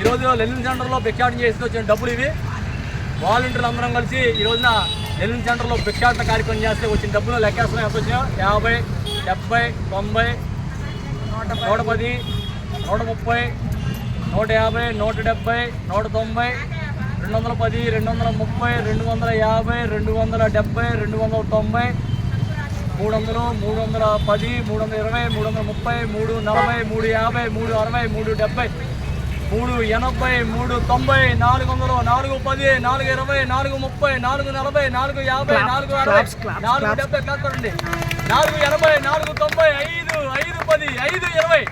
ఈరోజు లెనిన్ సెంటర్లో భిక్షాటం చేసి వచ్చిన డబ్బులు ఇవి. వాలంటీర్లు అందరం కలిసి ఈ రోజున లెనిన్ సెంటర్లో భిక్షాటన కార్యక్రమం చేస్తే వచ్చిన డబ్బులు లెక్కేస్తాం ఎంత వచ్చినా యాభై డెబ్బై తొంభై నూట పది నూట ముప్పై నూట యాభై నూట డెబ్బై నూట తొంభై రెండు వందల పది రెండు వందల ముప్పై రెండు వందల యాభై రెండు వందల డెబ్బై రెండు వందల తొంభై మూడు వందలు మూడు వందల పది మూడు వందల ఇరవై మూడు వందల ముప్పై మూడు నలభై మూడు యాభై మూడు అరవై మూడు డెబ్బై. మూడు ఎనభై మూడు తొంభై నాలుగు వందలు నాలుగు పది నాలుగు ఇరవై నాలుగు ముప్పై నాలుగు నలభై నాలుగు యాభై నాలుగు అరవై నాలుగు డెబ్బై క్లాస్ కొడండి నాలుగు ఎనభై నాలుగు తొంభై ఐదు ఐదు పది ఐదు ఇరవై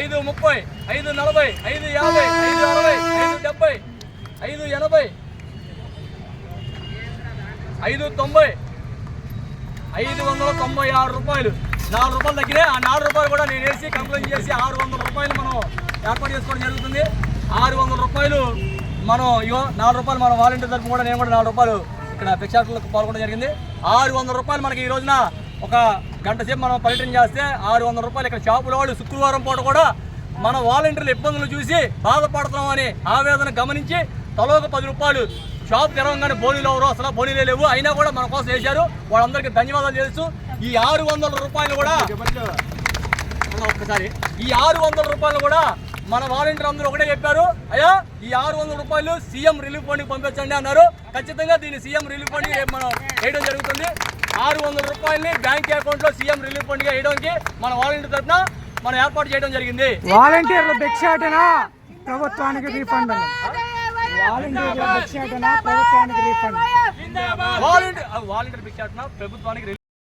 ఐదు ముప్పై ఐదు నలభై ఐదు యాభై ఐదు అరవై ఐదు డెబ్బై ఐదు ఎనభై ఐదు తొంభై ఐదు వందల తొంభై ఆరు రూపాయలు. నాలుగు రూపాయలు తగ్గితే ఆ నాలుగు రూపాయలు కూడా నేను వేసి కంప్లైంట్ చేసి ఆరు వందల రూపాయలు మనం ఏర్పాటు చేసుకోవడం జరుగుతుంది. ఆరు వందల రూపాయలు మనం ఇగో నాలుగు రూపాయలు మన వాలంటీర్ తరఫున కూడా నేను కూడా నాలుగు రూపాయలు ఇక్కడ భిక్షాటనలకు పాల్గొనడం జరిగింది. ఆరు వందల రూపాయలు మనకి ఈ రోజున ఒక గంట సేపు మనం పర్యటన చేస్తే ఆరు వందల రూపాయలు ఇక్కడ షాపుల వాళ్ళు శుక్రవారం పూట కూడా మన వాలంటీర్ల ఇబ్బందులు చూసి బాధపడుతున్నామని ఆవేదన గమనించి తలోక పది రూపాయలు షాప్ తెరవగానే బోనీలు ఎవరు అసలు బోనీలే లేవు. అయినా కూడా మన కోసం వేశారు వాళ్ళందరికీ ధన్యవాదాలు తెలుసు. ఈ ఆరు వందల రూపాయలు కూడా ఒక్కసారి. ఈ ఆరు వందల రూపాయలు కూడా మన వాలంటీర్ అందరూ ఒకటే చెప్పారు అయ్యా ఈ ఆరు వందల రూపాయలు సీఎం రిలీఫ్ ఫండ్కి పంపించండి అన్నారు. ఖచ్చితంగా దీన్ని సీఎం రిలీఫ్ ఫండ్ మనం వేయడం జరుగుతుంది. ఆరు వందల రూపాయలని బ్యాంక్ అకౌంట్లో సీఎం రిలీఫ్ ఫండ్గా వేయడానికి మన వాలంటీర్ తరఫున మనం ఏర్పాటు చేయడం జరిగింది. వాలంటీర్ల భిక్షాటన ప్రభుత్వానికి రీఫండ్ వాలంటీర్ల భిక్షాటన ప్రభుత్వానికి రీఫండ్. వాలంటీర్ వాలంటీర్ భిక్షాటన ప్రభుత్వానికి